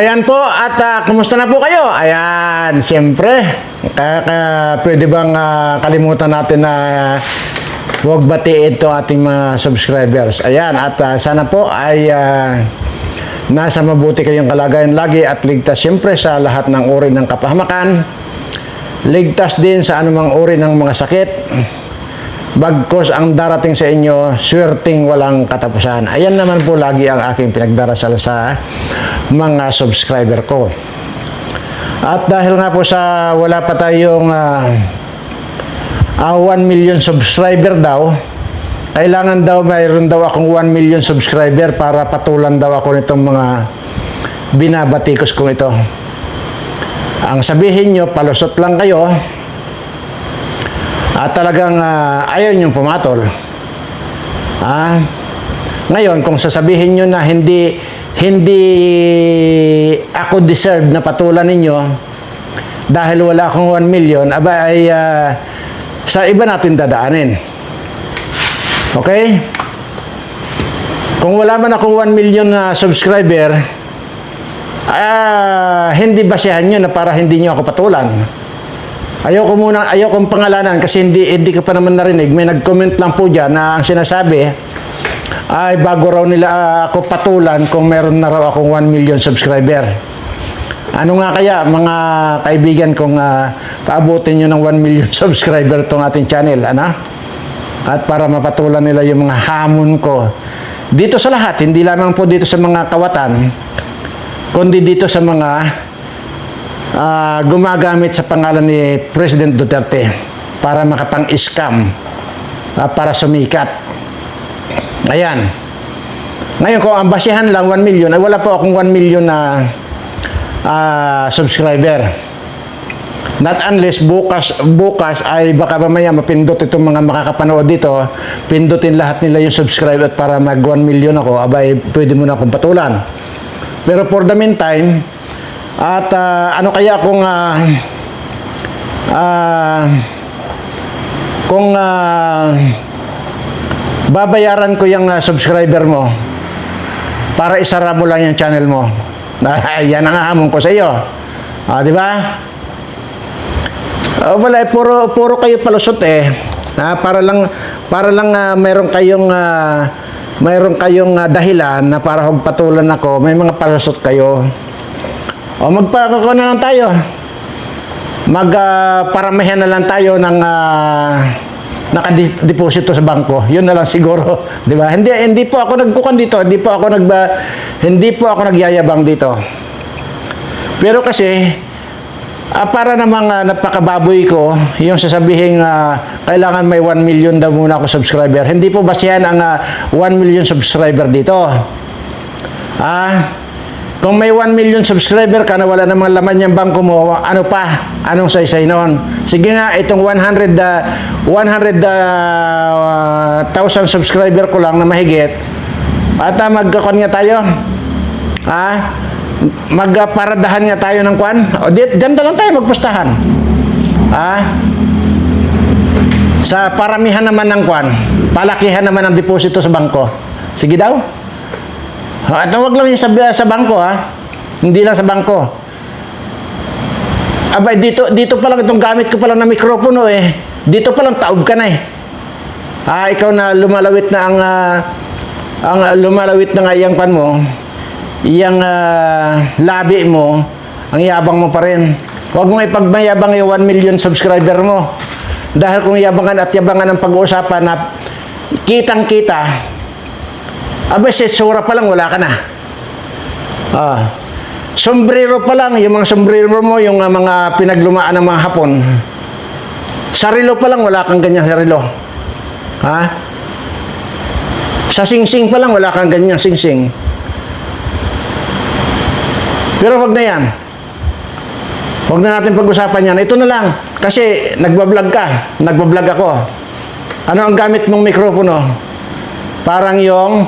Ayan po, at ah, kumusta na po kayo? Ayan, siyempre, ka, ka- pwede bang ah, kalimutan natin na huwag batiin ito ating mga subscribers. Ayan, at ah, sana po ay ah, nasa mabuti kayong kalagayan lagi at ligtas siyempre sa lahat ng uri ng kapahamakan. Ligtas din sa anumang uri ng mga sakit. Bagkos ang darating sa inyo, swerting walang katapusan. Ayan naman po lagi ang aking pinagdarasal sa mga subscriber ko. At dahil nga po sa wala pa tayong ah, ah, 1 million subscriber daw, kailangan daw mayroon daw akong 1 million subscriber para patulan daw ako nitong mga binabatikos kong ito. Ang sabihin nyo, palusot lang kayo, at talagang ah, ayaw niyong pumatol. Ah, ngayon, kung sasabihin nyo na hindi hindi ako deserve na patulan ninyo dahil wala akong 1 million, aba ay ah, sa iba natin dadaanin. Okay? Kung wala man akong 1 million na subscriber, ah, hindi basehan nyo na para hindi nyo ako patulan. Ayoko muna, ayoko pangalanan kasi hindi, hindi ko pa naman narinig. May nag-comment lang po dyan na ang sinasabi ay bago raw nila ah, ako patulan kung meron na raw akong 1 million subscriber. Ano nga kaya mga kaibigan kung ah, paabutin nyo ng 1 million subscriber tong ating channel, ano? At para mapatulan nila yung mga hamon ko. Dito sa lahat, hindi lamang po dito sa mga kawatan, kundi dito sa mga ah, gumagamit sa pangalan ni President Duterte para makapang-scam, ah, para sumikat. Ayan. Ngayon, kung ang lang 1 million, ay wala po akong 1 million na ah, subscriber. Not unless bukas, bukas ay baka mamaya mapindot itong mga makakapanood dito, pindutin lahat nila yung subscribe at para mag 1 million ako, abay pwede mo na akong patulan. Pero for the meantime, at ah, ano kaya kung ah, ah, kung ah, babayaran ko yung ah, subscriber mo para isara mo lang yung channel mo. Yan ang hamon ko sa iyo. Ah, di ba? Ah, wala, puro, puro kayo palusot eh. Ah, para lang, para lang ah, meron kayong, ah, mayroon kayong ah, dahilan na para patulan ako, may mga palusot kayo. O magpakako na lang tayo. Mag ah, paramihan na lang tayo ng uh, nakadeposito sa bangko. Yun na lang siguro, 'di ba? Hindi hindi po ako nagbukan dito, hindi po ako nagba hindi po ako nagyayabang dito. Pero kasi ah, para namang ah, napakababoy ko, yung sasabihin ah, kailangan may 1 million daw muna ako subscriber. Hindi po basihan ang ah, 1 million subscriber dito. Ah, kung may 1 million subscriber ka na wala namang laman yung bangko mo, ano pa? Anong saysay noon? Sige nga, itong 100 uh, 100 uh, 1,000 subscriber ko lang na mahigit. At uh, magkakon nga tayo. Ha? Magparadahan nga tayo ng kwan. O di, dyan na lang tayo magpustahan. Ha? Sa paramihan naman ng kwan, palakihan naman ang deposito sa bangko. Sige daw. At huwag lang yung sa, sa bangko ha. Hindi lang sa bangko. Abay, dito, dito pa lang itong gamit ko pa lang na mikropono eh. Dito pa lang taob ka na eh. Ah, ikaw na lumalawit na ang ah, ang lumalawit na nga iyang pan mo. Iyang ah, labi mo, ang yabang mo pa rin. Huwag mo ipagmayabang yung 1 million subscriber mo. Dahil kung yabangan at yabangan ng pag-uusapan na kitang-kita, abay, si sura pa lang, wala ka na. Ah. Sombrero pa lang, yung mga sombrero mo, yung ah, mga pinaglumaan ng mga Hapon. Sarilo pa lang, wala kang ganyang sarilo. Ha? Sa singsing pa lang, wala kang ganyang singsing. Pero wag na yan. Huwag na natin pag-usapan yan. Ito na lang. Kasi nagbablog ka. Nagbablog ako. Ano ang gamit mong mikropono? Parang yung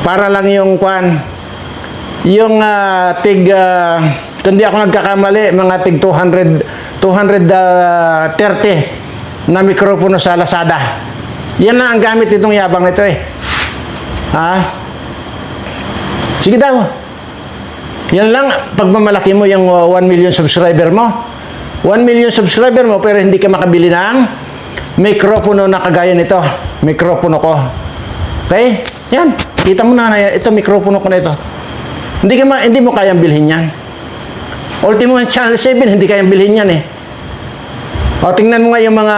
para lang yung kwan yung ah, tig uh, hindi ako nagkakamali mga tig 200 230 na mikropono sa Lazada yan na ang gamit itong yabang nito eh ha sige daw Yan lang, pagmamalaki mo yung uh, 1 million subscriber mo. 1 million subscriber mo pero hindi ka makabili ng mikropono na kagaya nito. Mikropono ko. Okay? Yan. Kita mo na. Ito, mikropono ko na ito. Hindi, ka ma- hindi mo kayang bilhin yan. Ultimo Channel 7, hindi kayang bilhin yan eh. O, tingnan mo nga yung mga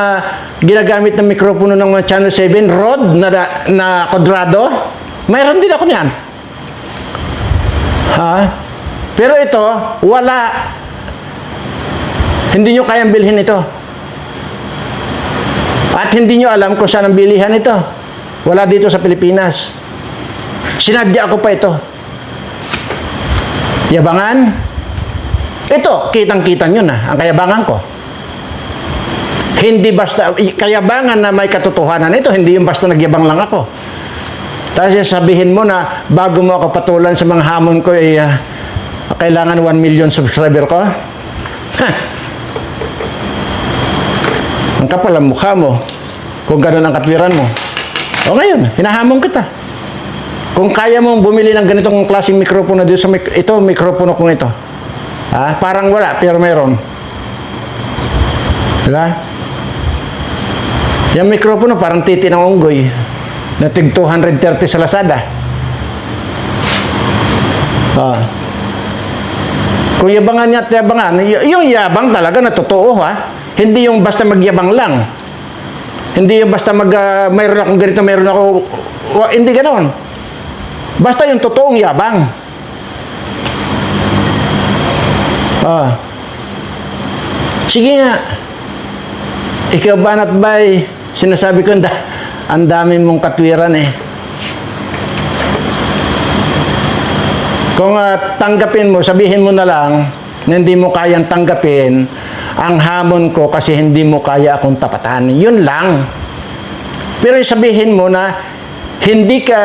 ginagamit ng mikropono ng Channel 7, Rod na, na kwadrado. Mayroon din ako niyan. Ha? Pero ito, wala. Hindi nyo kayang bilhin ito. At hindi nyo alam kung saan ang bilihan ito. Wala dito sa Pilipinas. Sinadya ko pa ito. Yabangan. Ito, kitang-kita nyo na, ang kayabangan ko. Hindi basta, kayabangan na may katotohanan ito, hindi yung basta nagyabang lang ako. Tapos sabihin mo na bago mo ako patulan sa mga hamon ko, eh, ah, kailangan 1 million subscriber ko? Ha! Ang kapal ang mukha mo. Kung ganun ang katwiran mo. O ngayon, hinahamon kita. Kung kaya mong bumili ng ganitong klaseng mikropono dito sa mik- ito, mikropono kong ito. Ha? Parang wala, pero meron. Diba? Yung mikropono parang titi ng unggoy na tig 230 sa Lazada. Ah. Kung yabangan niya at yabangan, yung yabang talaga na totoo ha. Hindi yung basta magyabang lang. Hindi yung basta mag, ah, mayroon akong ganito, mayroon ako, hindi ganoon. Basta yung totoong yabang. Ah. Sige nga. Ikaw ba at bay, sinasabi ko, "Da- ang dami mong katwiran eh. Kung ah, tanggapin mo, sabihin mo na lang na hindi mo kayang tanggapin ang hamon ko kasi hindi mo kaya akong tapatan. Yun lang. Pero sabihin mo na hindi ka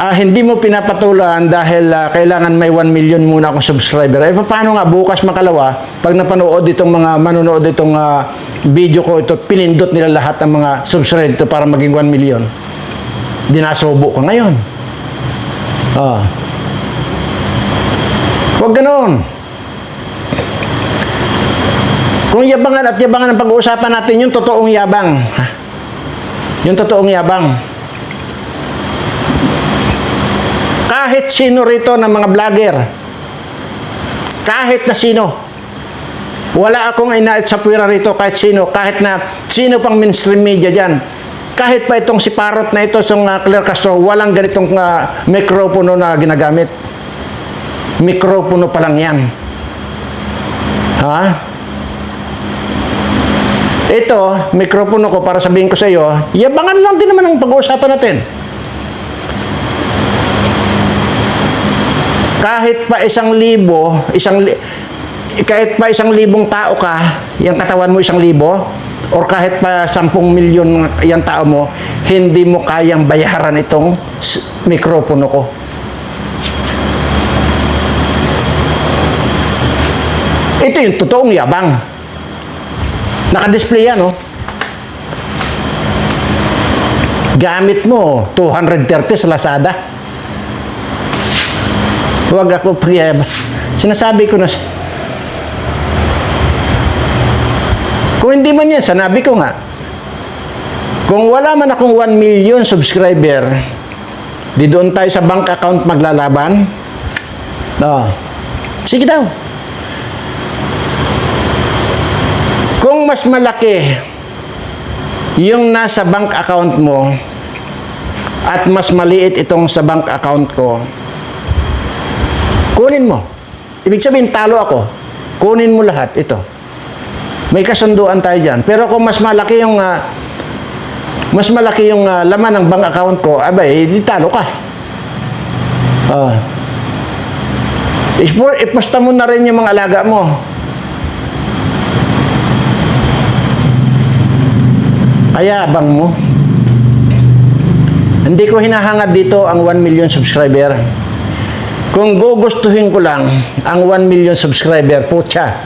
ah, hindi mo pinapatulan dahil ah, kailangan may 1 million muna akong subscriber. Eh paano nga bukas makalawa pag napanood itong mga manonood itong ah, video ko ito pinindot nila lahat ng mga subscriber ito para maging 1 million. Dinasubo ko ngayon. Ah. Huwag ganoon. Kung yabangan at yabangan ang pag-uusapan natin, yung totoong yabang. Ha? Yung totoong yabang. Kahit sino rito ng mga vlogger, kahit na sino, wala akong inait sa puwira rito kahit sino, kahit na sino pang mainstream media dyan. Kahit pa itong si Parot na ito, itong uh, Claire Castro, walang ganitong uh, mikropono na ginagamit. Mikropono pa lang yan. Ha? Ito, mikropono ko para sabihin ko sa iyo, yabangan lang din naman ang pag-uusapan natin. Kahit pa isang libo, isang li- kahit pa isang libong tao ka, yung katawan mo isang libo, or kahit pa sampung milyon yung tao mo, hindi mo kayang bayaran itong mikropono ko. Ito yung totoong yabang. Naka-display yan, oh. Gamit mo, 230 sa Lazada. Huwag ako priya. Sinasabi ko na, kung hindi man yan, sanabi ko nga, kung wala man akong 1 million subscriber, di doon tayo sa bank account maglalaban. Oh. Sige daw. Kung mas malaki yung nasa bank account mo at mas maliit itong sa bank account ko, kunin mo. Ibig sabihin, talo ako. Kunin mo lahat ito. May kasunduan tayo dyan. Pero kung mas malaki yung ah, mas malaki yung ah, laman ng bank account ko, abay, di talo ka. Ipo- iposta mo na rin yung mga alaga mo. Kaya bang mo? Hindi ko hinahangad dito ang 1 million subscriber. Kung gugustuhin ko lang ang 1 million subscriber, putya,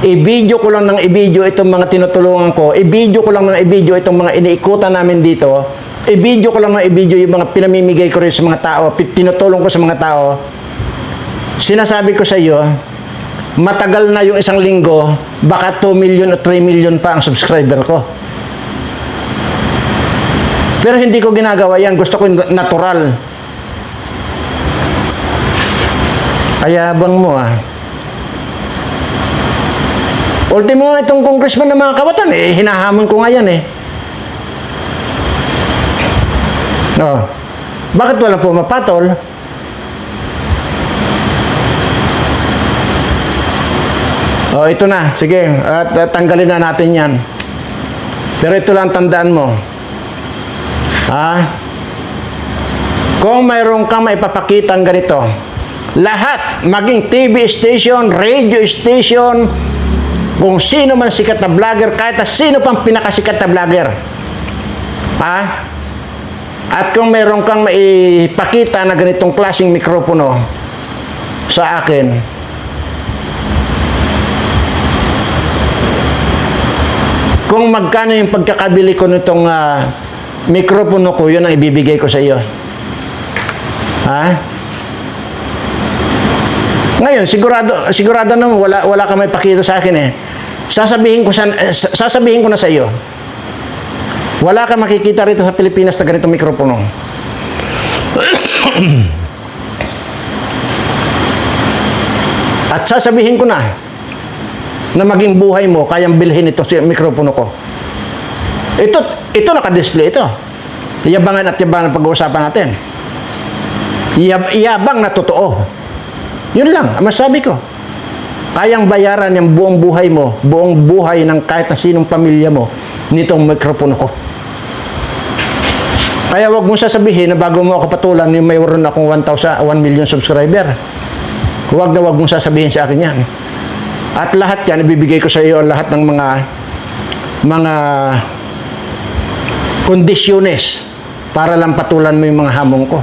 i-video ko lang ng i-video itong mga tinutulungan ko, i-video ko lang ng i-video itong mga iniikutan namin dito, i-video ko lang ng i-video yung mga pinamimigay ko rin sa mga tao, tinutulong ko sa mga tao, sinasabi ko sa iyo, matagal na yung isang linggo, baka 2 million o 3 million pa ang subscriber ko. Pero hindi ko ginagawa yan. Gusto ko natural. Ayabang mo ah. Ultimo itong congressman ng mga kawatan, eh, hinahamon ko nga yan eh. Oh. Bakit wala pumapatol? Oh, ito na. Sige, at, at tanggalin na natin yan. Pero ito lang tandaan mo. Ha? Kung mayroon kang maipapakita ang ganito, lahat, maging TV station, radio station, kung sino man sikat na vlogger, kahit sino pang pinakasikat na vlogger. Ha? At kung mayroon kang maipakita na ganitong klaseng mikropono sa akin, kung magkano yung pagkakabili ko nitong ah, mikropono ko, yun ang ibibigay ko sa iyo. Ha? Ngayon, sigurado sigurado naman wala wala ka may pakita sa akin eh. Sasabihin ko sa eh, sasabihin ko na sa iyo. Wala ka makikita rito sa Pilipinas na ganitong mikropono. At sasabihin ko na na maging buhay mo kayang bilhin itong si- mikropono ko. Ito ito naka-display ito. Yabangan at yabangan ang pag-uusapan natin. Iyab, iyabang na totoo. Yun lang, ang masabi ko. Kayang bayaran yung buong buhay mo, buong buhay ng kahit na sinong pamilya mo, nitong mikropono ko. Kaya wag mo sasabihin na bago mo ako patulan, yung mayroon akong 1,000, 1 million subscriber. Huwag na wag mong sasabihin sa akin yan. At lahat yan, ibibigay ko sa iyo lahat ng mga mga kondisyones para lang patulan mo yung mga hamon ko.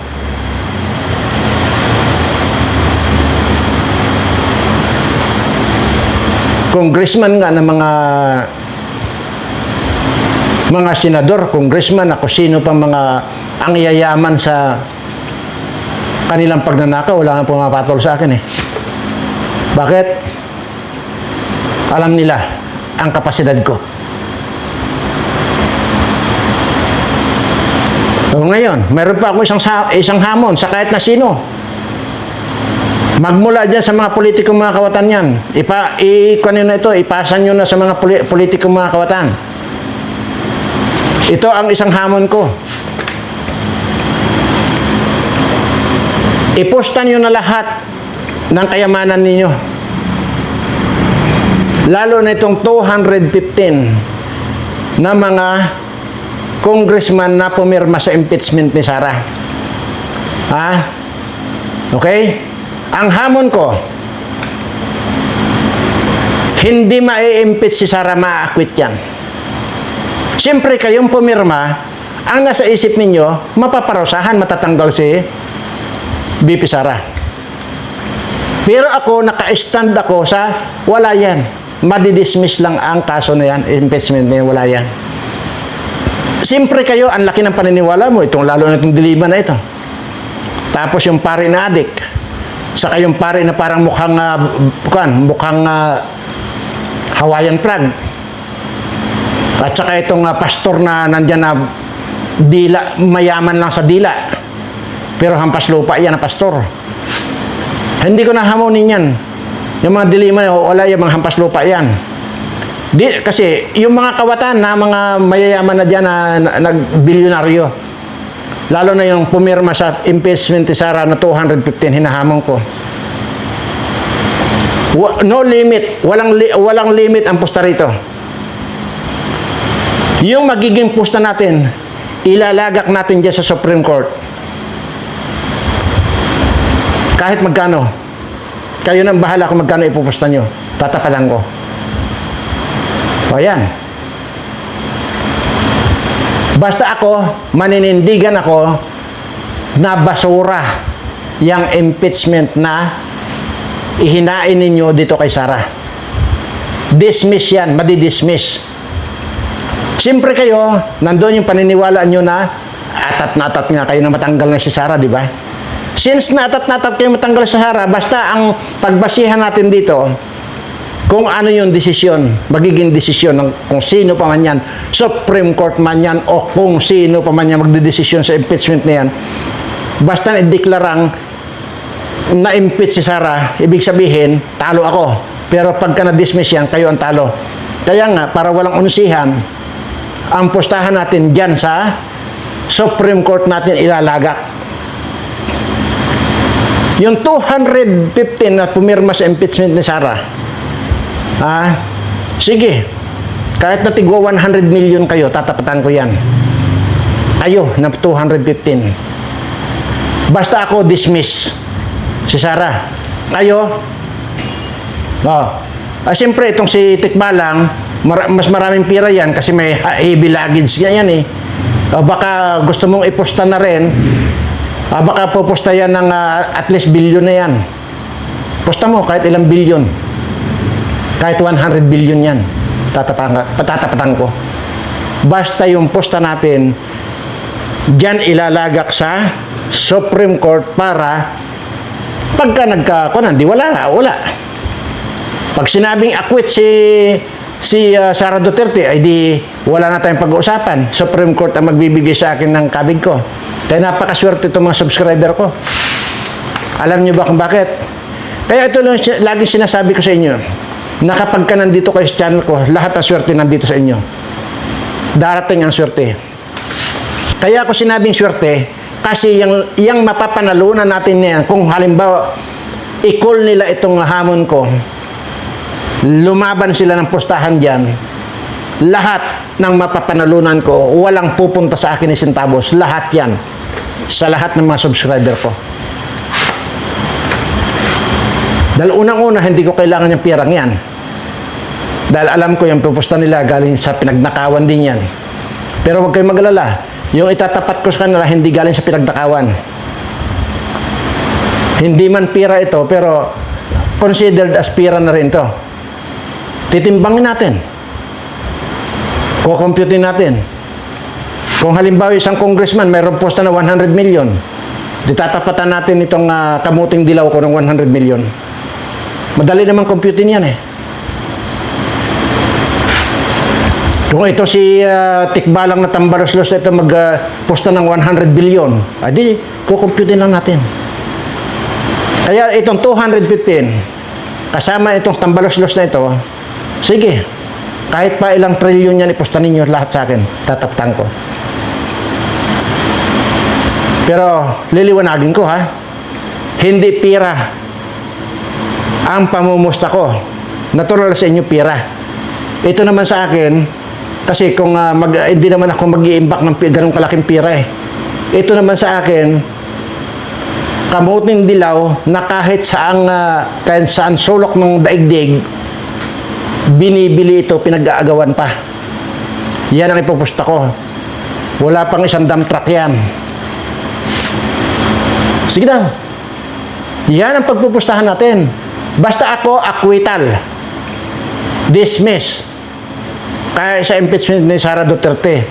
Congressman nga ng mga mga senador, congressman, ako sino pang mga ang yayaman sa kanilang pagnanakaw, wala nga pumapatol sa akin eh. Bakit? Alam nila ang kapasidad ko. So ngayon, meron pa ako isang, sa- isang hamon sa kahit na sino. Magmula dyan sa mga politikong mga kawatan yan. Ipa, i, kuno na ito, ipasa nyo na sa mga poli, politikong mga kawatan. Ito ang isang hamon ko. Iposta nyo na lahat ng kayamanan ninyo. Lalo na itong 215 na mga congressman na pumirma sa impeachment ni Sara. Ha? Okay? Ang hamon ko, hindi ma-impeach si Sara ma-acquit yan. Siyempre kayong pumirma, ang nasa isip ninyo, mapaparusahan, matatanggal si BP Sara. Pero ako, naka-stand ako sa wala yan. Madidismiss lang ang kaso na yan, impeachment na yan, wala yan. Siyempre kayo, ang laki ng paniniwala mo, itong lalo na itong dilima na ito. Tapos yung pare na adik, saka yung pare na parang mukhang, uh, bukan, mukhang ah, Hawaiian flag. At saka itong ah, pastor na nandyan na dila, mayaman lang sa dila. Pero hampas lupa yan na pastor. Hindi ko na hamunin yan. Yung mga dilima, wala yung mga hampas lupa yan. Di, kasi yung mga kawatan na mga mayayaman na dyan na, na nagbilyonaryo, lalo na yung pumirma sa impeachment ni Sara na 215, hinahamon ko. No limit, walang li- walang limit ang pusta rito. Yung magiging pusta natin, ilalagak natin dyan sa Supreme Court. Kahit magkano. Kayo nang bahala kung magkano ipupusta nyo. Tatapalan ko. O yan. Basta ako, maninindigan ako na basura yung impeachment na ihinain ninyo dito kay Sara. Dismiss yan, madidismiss. Siyempre kayo, nandoon yung paniniwala nyo na atat na atat nga kayo na matanggal na si Sara, di ba? Since natat natat kayo matanggal sa Sara, basta ang pagbasihan natin dito, kung ano yung desisyon, magiging desisyon ng kung sino pa man yan, Supreme Court man yan, o kung sino pa man yan magdedesisyon sa impeachment na yan, basta na-deklarang na-impeach si Sara, ibig sabihin, talo ako. Pero pagka na-dismiss yan, kayo ang talo. Kaya nga, para walang unsihan, ang pustahan natin dyan sa Supreme Court natin ilalagak. Yung 215 na pumirma sa impeachment ni Sara, ah, sige, kahit na tigwa 100 million kayo, tatapatan ko yan. Ayo, na 215. Basta ako dismiss si Sara. Kayo, oh, ah, siyempre itong si Tikbalang, mara- mas maraming pira yan kasi may ha- heavy luggage nga yan eh. Ah, baka gusto mong iposta na rin, ah, baka pupusta yan ng ah, at least billion na yan. Posta mo kahit ilang billion. Kahit 100 billion yan. Tatapang, patatapatan ko. Basta yung posta natin, Diyan ilalagak sa Supreme Court para pagka nagkakunan, di wala na, wala. Pag sinabing acquit si si uh, Sara Duterte, ay di wala na tayong pag-uusapan. Supreme Court ang magbibigay sa akin ng kabig ko. Kaya napakaswerte itong mga subscriber ko. Alam niyo ba kung bakit? Kaya ito lang lagi sinasabi ko sa inyo, na kapag ka nandito kayo sa channel ko, lahat ang swerte nandito sa inyo. Darating ang swerte. Kaya ako sinabing swerte, kasi yung, yung mapapanalunan natin na yan, kung halimbawa, i-call nila itong hamon ko, lumaban sila ng pustahan dyan, lahat ng mapapanalunan ko, walang pupunta sa akin ni Centavos, lahat yan, sa lahat ng mga subscriber ko. Dahil unang-una, hindi ko kailangan yung pirang yan. Dahil alam ko yung pupusta nila galing sa pinagnakawan din yan. Pero huwag kayong magalala. Yung itatapat ko sa kanila, hindi galing sa pinagnakawan. Hindi man pira ito, pero considered as pira na rin to. Titimbangin natin. Kukomputin natin. Kung halimbawa isang congressman mayroong posta na 100 million, ditatapatan natin itong ah, kamuting dilaw ko ng 100 million. Madali naman computin yan eh. Kung ito si uh, Tikbalang na Tambaroslos ito mag-posta ng 100 billion, adi, kukumputin lang natin. Kaya itong 215, kasama itong Tambaroslos na ito, sige, kahit pa ilang trilyon yan iposta ninyo lahat sa akin, tataptan ko. Pero liliwanagin ko ha, hindi pira ang pamumusta ko. Natural sa inyo pira. Ito naman sa akin, kasi kung ah, mag, hindi naman ako mag-iimbak ng pi- ganong kalaking pira eh. Ito naman sa akin, kamuting dilaw na kahit saang, ah, kahit saan sulok ng daigdig, binibili ito, pinag-aagawan pa. Yan ang ipupusta ko. Wala pang isang dump truck yan. Sige na. Yan ang pagpupustahan natin. Basta ako, acquittal. Dismiss. Kaya sa impeachment ni Sara Duterte.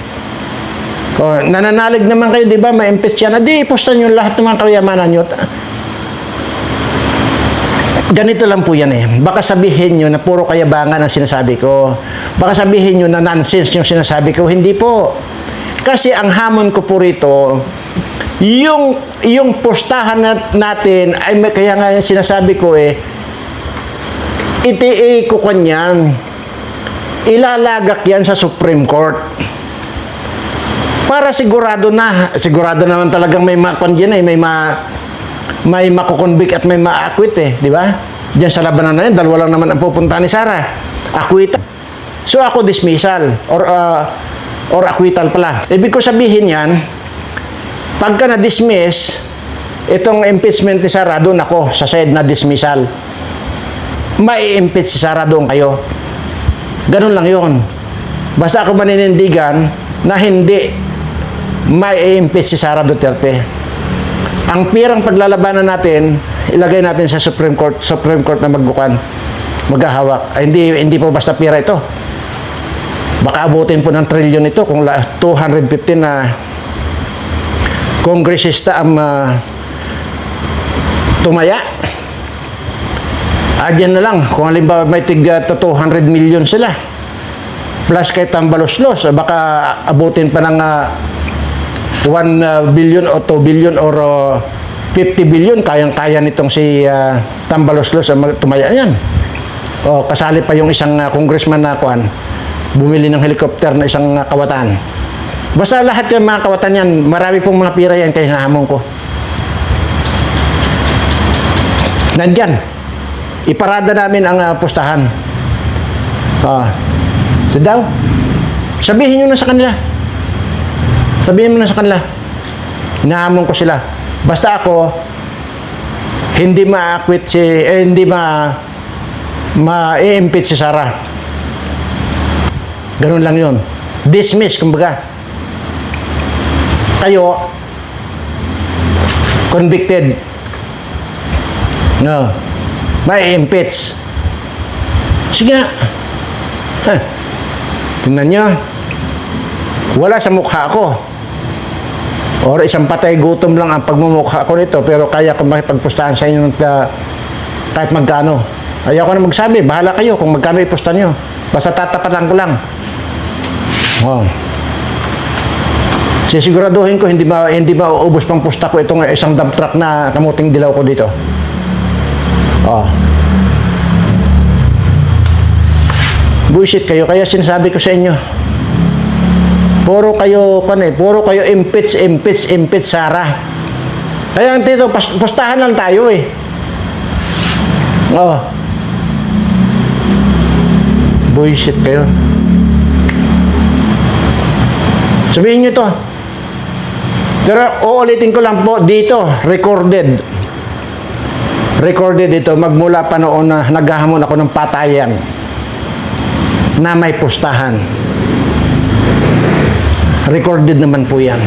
O, nananalig naman kayo, di ba? Ma-impeach yan. Di, iposta nyo lahat ng mga kayamanan nyo. Ganito lang po yan eh. Baka sabihin nyo na puro kayabangan ang sinasabi ko. Baka sabihin nyo na nonsense yung sinasabi ko. Hindi po. Kasi ang hamon ko po rito, yung, yung postahan nat- natin, ay kaya nga sinasabi ko eh, iti ko kanyan, ilalagak yan sa Supreme Court. Para sigurado na, sigurado naman talagang may makon eh, may ma, may makukonvict at may ma-acquit eh, di ba? Diyan sa labanan na yan, dalawa lang naman ang pupunta ni Sara. Acquit. So ako dismissal or uh, or acquittal pala. Ibig ko sabihin yan, pagka na-dismiss, itong impeachment ni Sara, doon ako sa side na dismissal. Mai-impeach si Sara doon kayo. Ganun lang yon. Basta ako maninindigan na hindi mai-impeach si Sara Duterte. Ang pirang paglalabanan natin, ilagay natin sa Supreme Court, Supreme Court na magbukan, maghahawak. Ay, hindi, hindi po basta pira ito. Baka abutin po ng trilyon ito kung la- 215 na kongresista ang ah, tumaya. Ah, dyan na lang. Kung halimbawa may tig ah, to 200 million sila. Plus kay Tambaloslos, ah, baka abutin pa ng ah, 1 ah, billion o 2 billion or ah, 50 billion. Kayang-kaya nitong si ah, Tambaloslos ang tumaya yan. O kasali pa yung isang ah, congressman na kuan bumili ng helicopter na isang ah, kawatan. Basta lahat yung mga kawatan yan, marami pong mga pira yan kaya hinahamon ko. Nandyan. Iparada namin ang ah, pustahan. Ah. So daw, sabihin nyo na sa kanila. Sabihin mo na sa kanila. Hinahamon ko sila. Basta ako, hindi ma-acquit si, eh, hindi ma ma-impeach si Sarah. Ganun lang yun. Dismiss, kumbaga. Kayo, convicted. No. May impeach. Sige nga. Huh. Tingnan nyo. Wala sa mukha ko. Or isang patay gutom lang ang pagmumukha ko nito pero kaya ko makipagpustahan sa inyo ng uh, kahit magkano. Ayaw ko na magsabi. Bahala kayo kung magkano ipusta nyo. Basta tatapatan ko lang. Oh. Sisiguraduhin ko hindi ba hindi ba uubos pang pusta ko itong isang dump truck na kamuting dilaw ko dito. Oh. Buisit kayo kaya sinasabi ko sa inyo. Puro kayo kan eh, puro kayo impeach, impeach, impeach Sara. Kaya dito pustahan lang tayo eh. Oh. Buisit kayo. Sabihin nyo to. Pero uulitin ko lang po dito, recorded. Recorded ito, magmula pa noon na naghahamon ako ng patayan na may pustahan. Recorded naman po yan.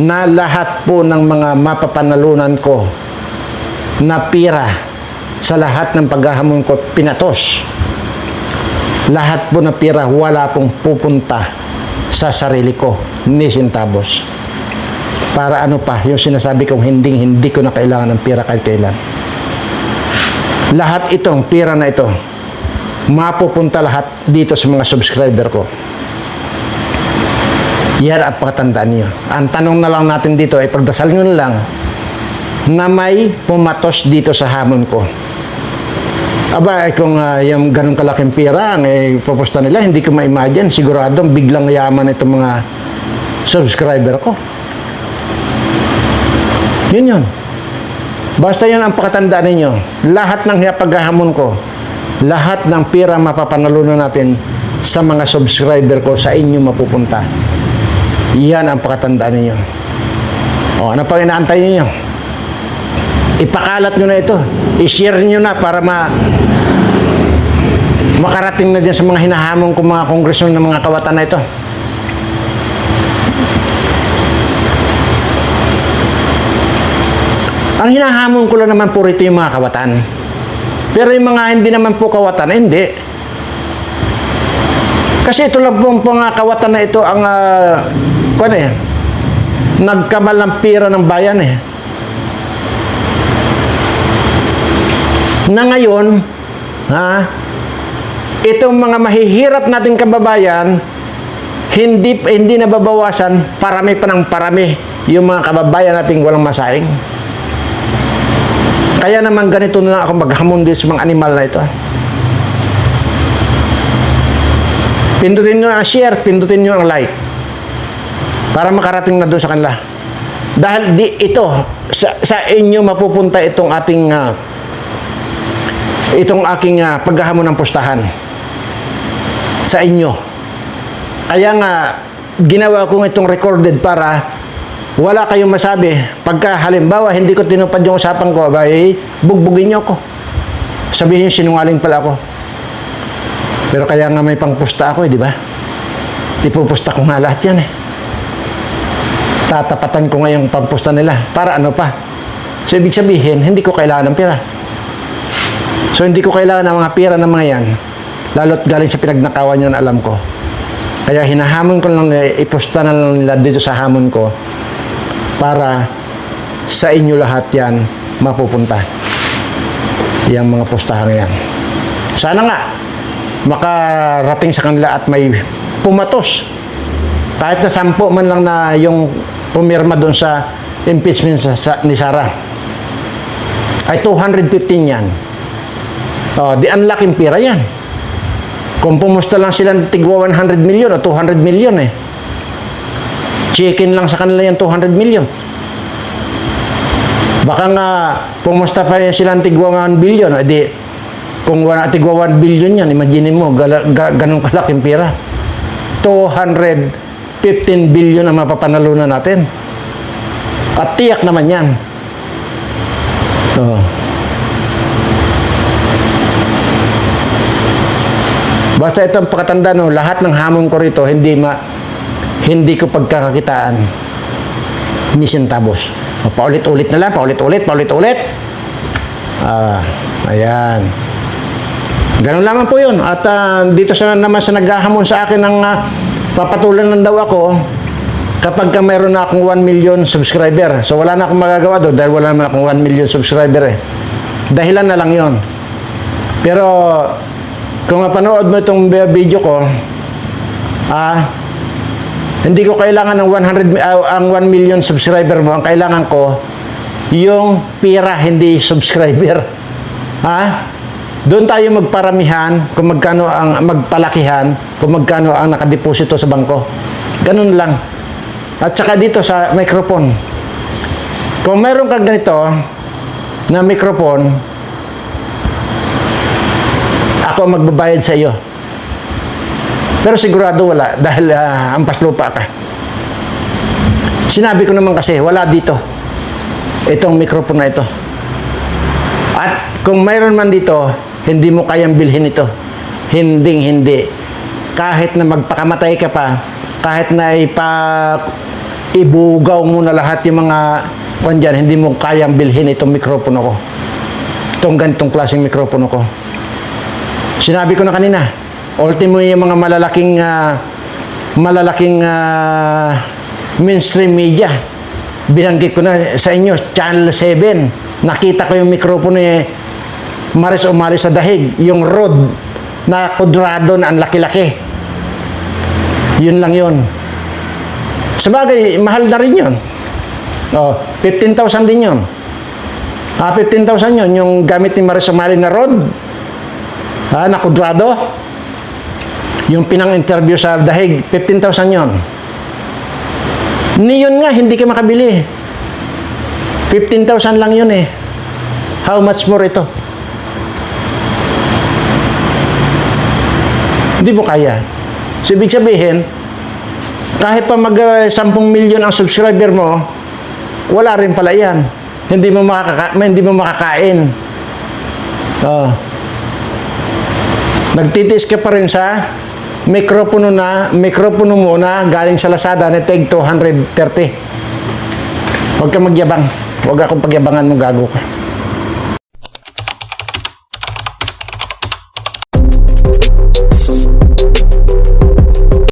Na lahat po ng mga mapapanalunan ko na pira sa lahat ng paghahamon ko pinatos. Lahat po na pira wala pong pupunta sa sarili ko ni Sintabos. Para ano pa, yung sinasabi kong hindi hindi ko na kailangan ng pira kahit kailan. Lahat itong pira na ito, mapupunta lahat dito sa mga subscriber ko. Yan ang pakatandaan nyo. Ang tanong na lang natin dito ay pagdasal nyo lang na may pumatos dito sa hamon ko. Aba, eh, kung ah, yung ganun kalaking pira ang eh, pupusta nila, hindi ko ma-imagine. Sigurado biglang yaman itong mga subscriber ko. Yun yun. Basta yun ang pakatandaan ninyo. Lahat ng paghahamon ko, lahat ng pira mapapanalunan natin sa mga subscriber ko sa inyo mapupunta. Yan ang pakatandaan ninyo. O, ano pang inaantay ninyo? Ipakalat nyo na ito. I-share nyo na para ma makarating na din sa mga hinahamon ko mga kongresyon ng mga kawatan na ito. Ang hinahamon ko lang naman po rito yung mga kawatan. Pero yung mga hindi naman po kawatan, hindi. Kasi ito lang po ang mga kawatan na ito ang uh, kung ano eh, nagkamal ng bayan eh. Na ngayon, ha, itong mga mahihirap nating kababayan, hindi hindi nababawasan, parami pa ng parami yung mga kababayan nating walang masaing. Kaya naman ganito na lang ako maghamon din sa mga animal na ito. Pindutin nyo ang share, pindutin nyo ang like. Para makarating na doon sa kanila. Dahil di ito, sa, sa inyo mapupunta itong ating ah, itong aking uh, paghahamon ng pustahan. Sa inyo. Kaya nga, ginawa ko itong recorded para wala kayong masabi. Pagka halimbawa, hindi ko tinupad yung usapan ko, abay, bugbugin niyo ako. Sabihin niyo, sinungaling pala ako. Pero kaya nga may pangpusta ako eh, di ba? Ipupusta ko nga lahat yan eh. Tatapatan ko nga yung pampusta nila. Para ano pa? So, ibig sabihin, hindi ko kailangan ng pera. So, hindi ko kailangan ng mga pera ng mga yan. Lalo't galing sa pinagnakawan nyo na alam ko. Kaya hinahamon ko lang, nila, ipusta na lang nila dito sa hamon ko para sa inyo lahat yan mapupunta. Yung mga pustahan yan. Sana nga, makarating sa kanila at may pumatos. Kahit na sampo man lang na yung pumirma doon sa impeachment sa, sa- ni Sara. Ay 215 yan. Oh, di ang laking pira yan. Kung pumusta lang silang tigwa 100 million o 200 million eh. Chicken lang sa kanila yung 200 million. Baka nga pumusta pa yan silang tigwa 1 billion. O di, kung wala tigwa 1 billion yan, imagine mo, gala, ga, ganun kalaking pira. 215 billion ang mapapanalunan natin. At tiyak naman yan. Oo. Basta itong pakatanda no, lahat ng hamon ko rito hindi ma hindi ko pagkakakitaan ni centavos. O, Paulit-ulit na lang, paulit-ulit, paulit-ulit. Ah, ayan. Ganun lamang po yun. At ah, dito sa naman sa naghahamon sa akin ng ah, papatulan ng daw ako kapag ka mayroon na akong 1 million subscriber. So wala na akong magagawa doon dahil wala naman akong 1 million subscriber eh. Dahilan na lang yon. Pero kung mapanood mo itong video ko, ah, hindi ko kailangan ng 100 mi- ah, ang 1 million subscriber mo. Ang kailangan ko yung pira, hindi subscriber. Ha? Doon tayo magparamihan kung magkano ang magpalakihan, kung magkano ang nakadeposito sa bangko. Ganun lang. At saka dito sa microphone. Kung meron kang ganito na microphone, ako magbabayad sa iyo. Pero sigurado wala dahil ah, ampas lupa ka. Sinabi ko naman kasi wala dito itong microphone na ito. At kung mayroon man dito, hindi mo kayang bilhin ito. Hinding hindi. Kahit na magpakamatay ka pa, kahit na ipa ibugaw mo na lahat yung mga kwan hindi mo kayang bilhin itong mikropono ko. Itong ganitong klaseng mikropono ko. Sinabi ko na kanina, ultimo yung mga malalaking ah, malalaking ah, mainstream media. Binanggit ko na sa inyo, Channel 7. Nakita ko yung mikropono eh, maris umalis sa dahig. Yung rod na kudrado na ang laki-laki. Yun lang yun. Sabagay, mahal na rin yun. Oh, 15,000 din yun. Ah, 15,000 yun. Yung gamit ni Maris Umali na rod. Ha, na kudrado. Yung pinang-interview sa dahig, 15,000 yon. Niyon nga, hindi ka makabili. 15,000 lang yun eh. How much more ito? Hindi mo kaya. So, ibig sabihin, kahit pa mag uh, 10 milyon ang subscriber mo, wala rin pala yan. Hindi mo makaka hindi mo makakain. Oh. Nagtitiis ka pa rin sa mikropono na, mikropono mo na galing sa Lazada na tag 230. Huwag ka magyabang. Huwag akong pagyabangan mo, gago ka.